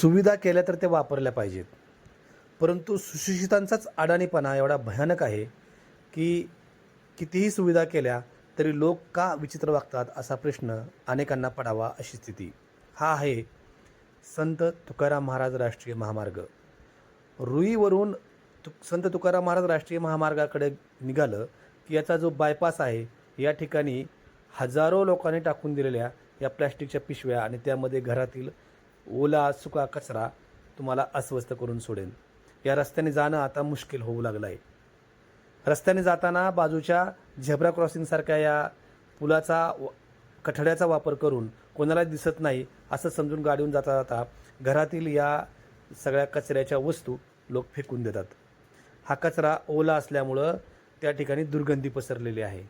सुविधा केल्या तर ते वापरल्या पाहिजेत. परंतु सुशिक्षितांचाच अडाणीपणा एवढा भयानक आहे की कितीही सुविधा केल्या तरी लोक का विचित्र वागतात असा प्रश्न अनेकांना पडावा अशी स्थिती. हा आहे संत तुकाराम महाराज राष्ट्रीय महामार्ग. रुईवरून तु संत तुकाराम महाराज राष्ट्रीय महामार्गाकडे निघालं की याचा जो बायपास आहे या ठिकाणी हजारो लोकांनी टाकून दिलेल्या या प्लॅस्टिकच्या पिशव्या आणि त्यामध्ये घरातील ओला सुका कचरा तुम्हाला अस्वस्थ करून सोडेल. या रस्त्याने जाणं आता मुश्किल होऊ लागलं आहे रस्त्याने जाताना बाजूच्या झेब्रा क्रॉसिंगसारख्या या पुलाचा व- कठड्याचा वापर करून कोणाला दिसत नाही असं समजून गाडीहून जाता जाता घरातील या सगळ्या कचऱ्याच्या वस्तू लोक फेकून देतात. हा कचरा ओला असल्यामुळं त्या ठिकाणी दुर्गंधी पसरलेली आहे.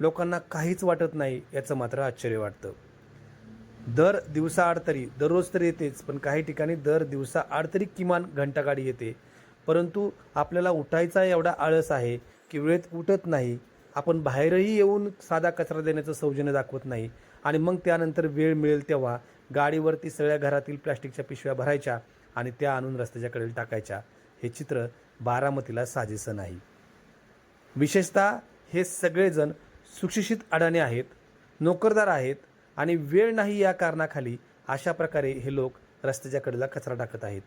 लोकांना काहीच वाटत नाही याचं मात्र आश्चर्य वाटतं. दर दिवसाआड तरी दररोज तर येतेच पण काही ठिकाणी दर दिवसाआड तरी किमान घंटागाडी येते. परंतु आपल्याला उठायचा एवढा आळस आहे की वेळेत उठत नाही. आपण बाहेरही येऊन साधा कचरा देण्याचं सौजन्य दाखवत नाही. आणि मग त्यानंतर वेळ मिळेल तेव्हा गाडीवरती सगळ्या घरातील प्लॅस्टिकच्या पिशव्या भरायच्या आणि त्या आणून रस्त्याच्या कडेला टाकायच्या. हे चित्र बारामतीला साजेसं नाही. विशेषतः हे सगळेजण सुशिक्षित अडाणे आहेत नोकरदार आहेत आणि वेळ नाही या कारणाखाली अशा प्रकारे हे लोक रस्त्याच्या कडेला कचरा टाकत आहेत.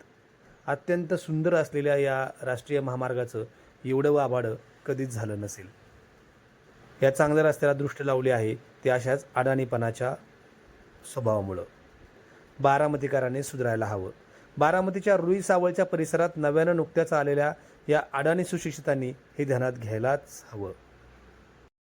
अत्यंत सुंदर असलेल्या या राष्ट्रीय महामार्गाचं एवढं वाभाडं कधीच झालं नसेल. या चांगल्या रस्त्याला दृष्ट लावली आहे ते अशाच अडाणीपणाच्या स्वभावामुळं. बारामतीकरांनी सुधारायला हवं. बारामतीच्या रुई सावळच्या परिसरात नव्यानं नुकत्याच आलेल्या या अडाणी सुशिक्षितांनी हे ध्यानात घ्यायलाच हवं.